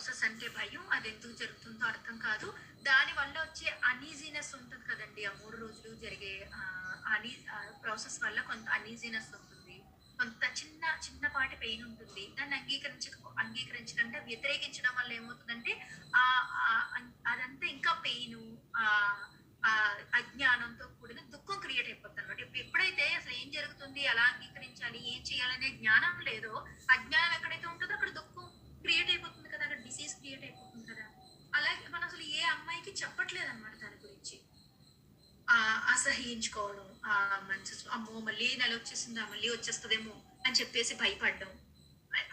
Process అంటే భయం అది ఎందుకు జరుగుతుందో అర్థం కాదు. దాని వల్ల వచ్చే అనీజీనెస్ ఉంటుంది కదండి. ఆ మూడు రోజులు జరిగే అనీ ప్రాసెస్ వల్ల కొంత అనీజీనెస్ ఉంటుంది. కొంత చిన్న చిన్నపాటి పెయిన్ ఉంటుంది. దాన్ని అంగీకరించ అంగీకరించకుండా వ్యతిరేకించడం వల్ల ఏమవుతుందంటే ఆ అన్- అదంతా ఇంకా పెయిన్ ఆ అజ్ఞానంతో కూడిన దుఃఖం క్రియేట్ అయిపోతుంది అనమాట ఎప్పుడైతే అసలు ఏం జరుగుతుంది ఎలా అంగీకరించాలి ఏం చేయాలనే జ్ఞానం లేదో అజ్ఞానం ఎక్కడైతే ఉంటుందో అక్కడ దుఃఖం క్రియేట్ అయిపోతుంది కదా అక్కడ డిసీజ్ క్రియేట్ అయిపోతుంది కదా అలాగే మనం అసలు ఏ అమ్మాయికి చెప్పట్లేదు అనమాట దాని గురించి ఆ అసహించుకోవడం ఆ మంచి అమ్మో మళ్ళీ నెల వచ్చేసిందా మళ్ళీ వచ్చేస్తుందేమో అని చెప్పేసి భయపడడం.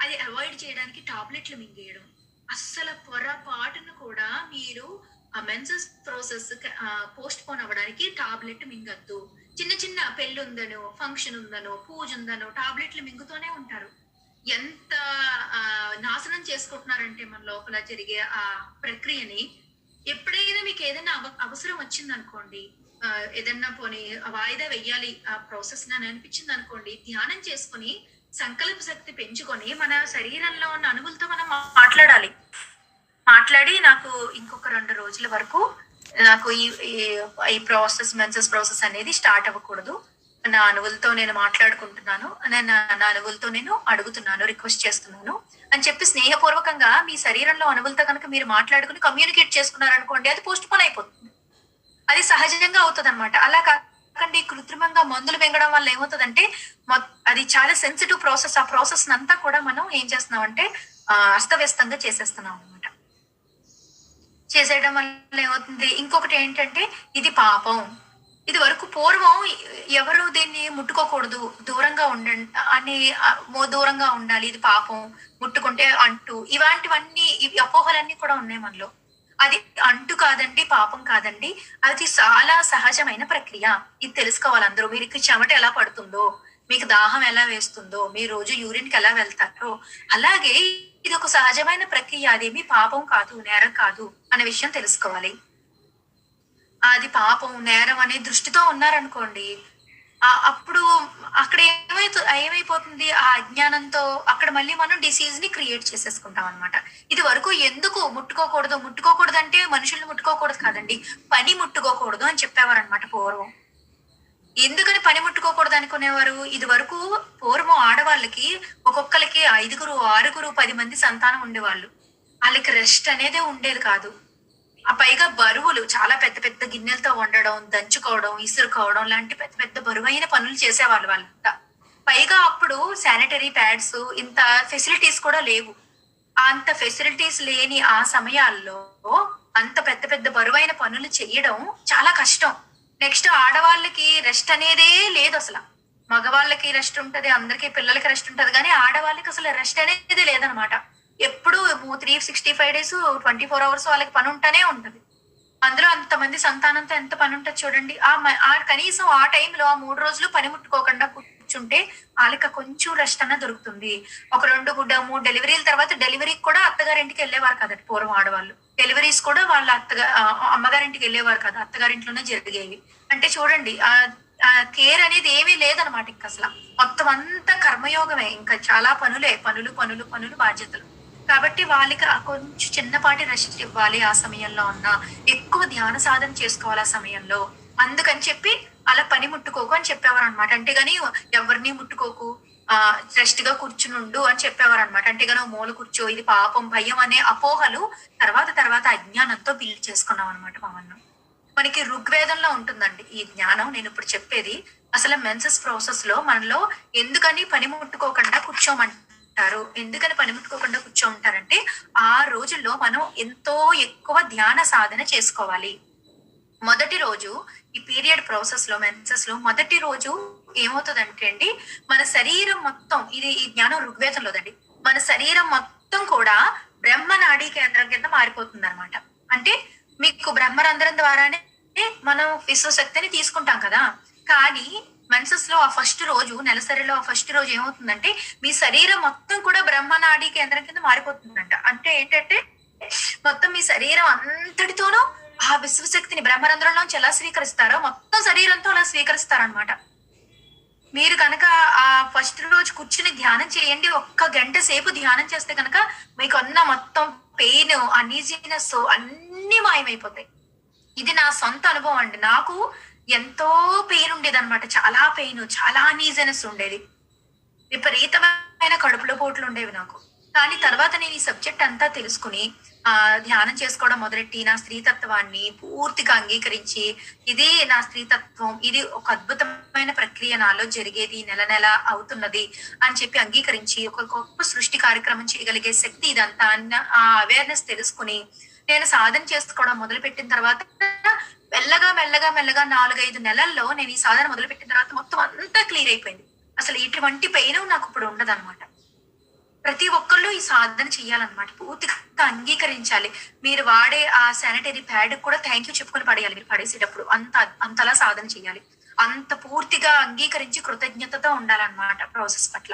అది అవాయిడ్ చేయడానికి టాబ్లెట్లు మింగేయడం. అస్సలు పొరపాటును కూడా మీరు ఆ మెన్సెస్ ప్రాసెస్ పోస్ట్ పోన్ అవ్వడానికి టాబ్లెట్ మింగద్దు. చిన్న చిన్న పెళ్ళి ఉందనో ఫంక్షన్ ఉందనో పూజ ఉందనో టాబ్లెట్లు మింగుతూనే ఉంటారు. ఎంత నాశనం చేసుకుంటున్నారంటే మన లోపల జరిగే ఆ ప్రక్రియని ఎప్పుడైనా మీకు ఏదైనా అవ అవసరం వచ్చింది అనుకోండి ఏదన్నా పోనీ వాయిదా వెయ్యాలి ఆ ప్రాసెస్ అని అనిపించింది అనుకోండి ధ్యానం చేసుకుని సంకల్ప శక్తి పెంచుకొని మన శరీరంలో ఉన్న అణువులతో మనం మాట్లాడాలి. మాట్లాడి నాకు ఇంకొక రెండు రోజుల వరకు నాకు ఈ ఈ- ఈ ప్రాసెస్ మెన్సెస్ ప్రాసెస్ అనేది స్టార్ట్ అవ్వకూడదు. నా అణువులతో నేను మాట్లాడుకుంటున్నాను నేను నా అణువులతో నేను అడుగుతున్నాను రిక్వెస్ట్ చేస్తున్నాను అని చెప్పి స్నేహపూర్వకంగా మీ శరీరంలో అణువులతో కనుక మీరు మాట్లాడుకుని కమ్యూనికేట్ చేసుకున్నారనుకోండి అది పోస్ట్ పోన్ అయిపోతుంది. అది సహజంగా అవుతుంది అనమాట అలా కాకండి కృత్రిమంగా మందులు వెంగడం వల్ల ఏమవుతుందంటే అది చాలా సెన్సిటివ్ ప్రాసెస్ ఆ ప్రాసెస్ అంతా కూడా మనం ఏం చేస్తున్నాం అంటే అస్తవ్యస్తంగా చేసేస్తున్నాం అనమాట చేసేయడం వల్ల ఏమవుతుంది? ఇంకొకటి ఏంటంటే ఇది పాపం. ఇది వరకు పూర్వం ఎవరు దీన్ని ముట్టుకోకూడదు. దూరంగా ఉండండి అని దూరంగా ఉండాలి. ఇది పాపం. ముట్టుకుంటే అంటూ. ఇలాంటివన్నీ అపోహలన్నీ కూడా ఉన్నాయి మనలో. అది అంటు కాదండి పాపం కాదండి. అది చాలా సహజమైన ప్రక్రియ. ఇది తెలుసుకోవాలి అందరూ. మీకు చెమట ఎలా పడుతుందో మీకు దాహం ఎలా వేస్తుందో మీ రోజు యూరిన్కి ఎలా వెళ్తారో. అలాగే ఇది ఒక సహజమైన ప్రక్రియ. అదేమి పాపం కాదు నేరం కాదు అనే విషయం తెలుసుకోవాలి. అది పాపం నేరం అనే దృష్టితో ఉన్నారనుకోండి అప్పుడు అక్కడ ఏమైతు ఏమైపోతుంది? ఆ అజ్ఞానంతో అక్కడ మళ్ళీ మనం డిసీజ్ని క్రియేట్ చేసేసుకుంటాం అనమాట ఇది వరకు ఎందుకు ముట్టుకోకూడదు? ముట్టుకోకూడదు అంటే మనుషుల్ని ముట్టుకోకూడదు కాదండి. పని ముట్టుకోకూడదు అని చెప్పేవారు అనమాట పూర్వం. ఎందుకని పని ముట్టుకోకూడదు అనుకునేవారు? ఇది వరకు పూర్వం ఆడవాళ్ళకి ఒక్కొక్కరికి ఐదుగురు ఆరుగురు పది మంది సంతానం ఉండేవాళ్ళు. వాళ్ళకి రెస్ట్ అనేది ఉండేది కాదు. ఆ పైగా బరువులు చాలా పెద్ద పెద్ద గిన్నెలతో వండడం దంచుకోవడం ఇసురుకోవడం లాంటి పెద్ద పెద్ద బరువైన పనులు చేసేవాళ్ళు వాళ్ళంతా పైగా అప్పుడు శానిటరీ ప్యాడ్స్ ఇంత ఫెసిలిటీస్ కూడా లేవు. అంత ఫెసిలిటీస్ లేని ఆ సమయాల్లో అంత పెద్ద పెద్ద బరువైన పనులు చేయడం చాలా కష్టం. నెక్స్ట్ ఆడవాళ్ళకి రెస్ట్ అనేదే లేదు అసలు. మగవాళ్ళకి రెస్ట్ ఉంటది అందరికీ పిల్లలకి రెస్ట్ ఉంటది కానీ ఆడవాళ్ళకి అసలు రెస్ట్ అనేది లేదనమాట. ఎప్పుడు three sixty five days twenty four hours వాళ్ళకి పని ఉంటూనే ఉంటుంది. అందులో అంతమంది సంతానంతో ఎంత పని ఉంటుంది చూడండి. ఆ మ- ఆ కనీసం ఆ టైంలో ఆ మూడు రోజులు పని ముట్టుకోకుండా కూర్చుంటే వాళ్ళకి కొంచెం రెస్ట్ అన్న దొరుకుతుంది. ఒక రెండు గుడ్డ మూడు డెలివరీల తర్వాత డెలివరీకి కూడా అత్తగారింటికి వెళ్ళేవారు కదండి పూర్వం ఆడవాళ్ళు. డెలివరీస్ కూడా వాళ్ళ అత్తగా అమ్మగారింటికి వెళ్ళేవారు కదా అత్తగారింట్లోనే జరిగేవి. అంటే చూడండి ఆ ఆ కేర్ అనేది ఏమీ లేదనమాట ఇంకా అసలు. మొత్తం అంతా కర్మయోగమే. ఇంకా చాలా పనులే పనులు పనులు పనులు బాధ్యతలు. కాబట్టి వాళ్ళకి కొంచెం చిన్నపాటి రెస్ట్ ఇవ్వాలి ఆ సమయంలో ఉన్న ఎక్కువ ధ్యాన సాధన చేసుకోవాలి ఆ సమయంలో. అందుకని చెప్పి అలా పని ముట్టుకోకు అని చెప్పేవారు అనమాట అంటే గాని ఎవరిని ముట్టుకోకు. ఆ రెస్ట్గా కూర్చునుండు అని చెప్పేవారు అనమాట అంటే గాని ఓ మూల కూర్చో ఇది పాపం భయం అనే అపోహలు తర్వాత తర్వాత అజ్ఞానంతో బిల్డ్ చేసుకున్నాం అనమాట పవన్ మనకి ఋగ్వేదంలో ఉంటుందండి ఈ జ్ఞానం. నేను ఇప్పుడు చెప్పేది అసలు మెన్సెస్ ప్రాసెస్లో మనలో ఎందుకని పని ముట్టుకోకుండా ఉంటారు. ఎందుకని పనిముట్టుకోకుండా కూర్చో ఉంటారంటే ఆ రోజుల్లో మనం ఎంతో ఎక్కువ ధ్యాన సాధన చేసుకోవాలి. మొదటి రోజు ఈ పీరియడ్ ప్రాసెస్లో మెన్సెస్లో మొదటి రోజు ఏమవుతుందంటే అండి మన శరీరం మొత్తం ఇది ఈ జ్ఞానం ఋగ్వేదంలోదండి మన శరీరం మొత్తం కూడా బ్రహ్మ నాడీ కేంద్రం కింద మారిపోతుంది అనమాట అంటే మీకు బ్రహ్మరంధ్రం ద్వారానే మనం విశ్వశక్తిని తీసుకుంటాం కదా. కానీ మెన్సెస్లో ఆ ఫస్ట్ రోజు నెలసరిలో ఆ ఫస్ట్ రోజు ఏమవుతుందంటే మీ శరీరం మొత్తం కూడా బ్రహ్మనాడీ కేంద్రం కింద మారిపోతుందంట. అంటే ఏంటంటే మొత్తం మీ శరీరం అంతటితోనూ ఆ విశ్వశక్తిని బ్రహ్మరంధ్రంలోంచి ఎలా స్వీకరిస్తారో మొత్తం శరీరంతో అలా స్వీకరిస్తారనమాట మీరు కనుక ఆ ఫస్ట్ రోజు కూర్చుని ధ్యానం చేయండి ఒక్క గంట సేపు ధ్యానం చేస్తే కనుక మీకు అన్న మొత్తం పెయిన్ అనీజీనెస్ అన్ఈజీనెస్ అన్ని మాయమైపోతాయి. ఇది నా సొంత అనుభవం అండి. నాకు ఎంతో పెయిన్ ఉండేది అనమాట చాలా పెయిన్ చాలా అనీజనెస్ ఉండేది. విపరీతమైన కడుపులో పోట్లు ఉండేవి నాకు. కానీ తర్వాత నేను ఈ సబ్జెక్ట్ అంతా తెలుసుకుని ఆ ధ్యానం చేసుకోవడం మొదలెట్టి నా స్త్రీతత్వాన్ని పూర్తిగా అంగీకరించి ఇది నా స్త్రీతత్వం ఇది ఒక అద్భుతమైన ప్రక్రియ నాలో జరిగేది నెల నెల అవుతున్నది అని చెప్పి అంగీకరించి ఒక గొప్ప సృష్టి కార్యక్రమం చేయగలిగే శక్తి ఇదంతా అన్న ఆ అవేర్నెస్ తెలుసుకుని నేను సాధన చేసుకోవడం మొదలు పెట్టిన తర్వాత మెల్లగా మెల్లగా మెల్లగా నాలుగైదు నెలల్లో నేను ఈ సాధన మొదలు పెట్టిన తర్వాత మొత్తం అంతా క్లియర్ అయిపోయింది. అసలు ఇటువంటి పెయిన్ నాకు ఇప్పుడు ఉండదు అనమాట ప్రతి ఒక్కళ్ళు ఈ సాధన చేయాలన్నమాట. పూర్తిగా అంగీకరించాలి. మీరు వాడే ఆ శానిటరీ ప్యాడ్ కూడా థ్యాంక్ యూ చెప్పుకొని పడేయాలి. మీరు పడేసేటప్పుడు అంత అంతలా సాధన చేయాలి. అంత పూర్తిగా అంగీకరించి కృతజ్ఞతతో ఉండాలన్నమాట ప్రాసెస్ పట్ల.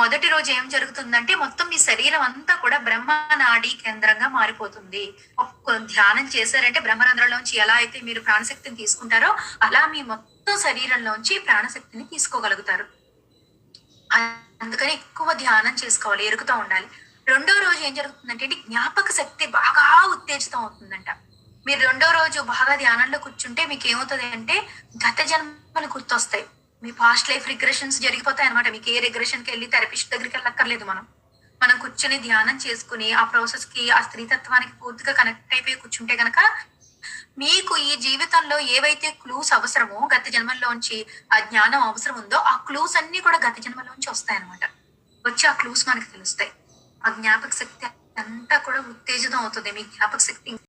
మొదటి రోజు ఏం జరుగుతుందంటే మొత్తం మీ శరీరం అంతా కూడా బ్రహ్మ నాడి కేంద్రంగా మారిపోతుంది. ధ్యానం చేశారంటే బ్రహ్మరంధ్రంలోంచి ఎలా అయితే మీరు ప్రాణశక్తిని తీసుకుంటారో అలా మీ మొత్తం శరీరంలోంచి ప్రాణశక్తిని తీసుకోగలుగుతారు. అందుకని ఎక్కువ ధ్యానం చేసుకోవాలి ఎరుగుతూ ఉండాలి. రెండో రోజు ఏం జరుగుతుందంటే జ్ఞాపక శక్తి బాగా ఉత్తేజితం అవుతుందంట. మీరు రెండో రోజు బాగా ధ్యానంలో కూర్చుంటే మీకు ఏమవుతుంది అంటే గత జన్మలు గుర్తొస్తాయి. మీ పాస్ట్ లైఫ్ రిగ్రెషన్స్ జరిగిపోతాయి అనమాట మీకు ఏ రిగ్రెషన్కి వెళ్ళి థెరపిస్ట్ దగ్గరికి వెళ్ళక్కర్లేదు మనం. మనం కూర్చొని ధ్యానం చేసుకుని ఆ ప్రాసెస్కి ఆ స్త్రీతత్వానికి పూర్తిగా కనెక్ట్ అయిపోయి కూర్చుంటే గనక మీకు ఈ జీవితంలో ఏవైతే క్లూస్ అవసరమో గత జన్మల్లోంచి ఆ జ్ఞానం అవసరం ఉందో ఆ క్లూస్ అన్ని కూడా గత జన్మలోంచి వస్తాయి అనమాట వచ్చి ఆ క్లూస్ మనకి తెలుస్తాయి. ఆ జ్ఞాపక శక్తి అంతా కూడా ఉత్తేజితం అవుతుంది. మీ జ్ఞాపక శక్తి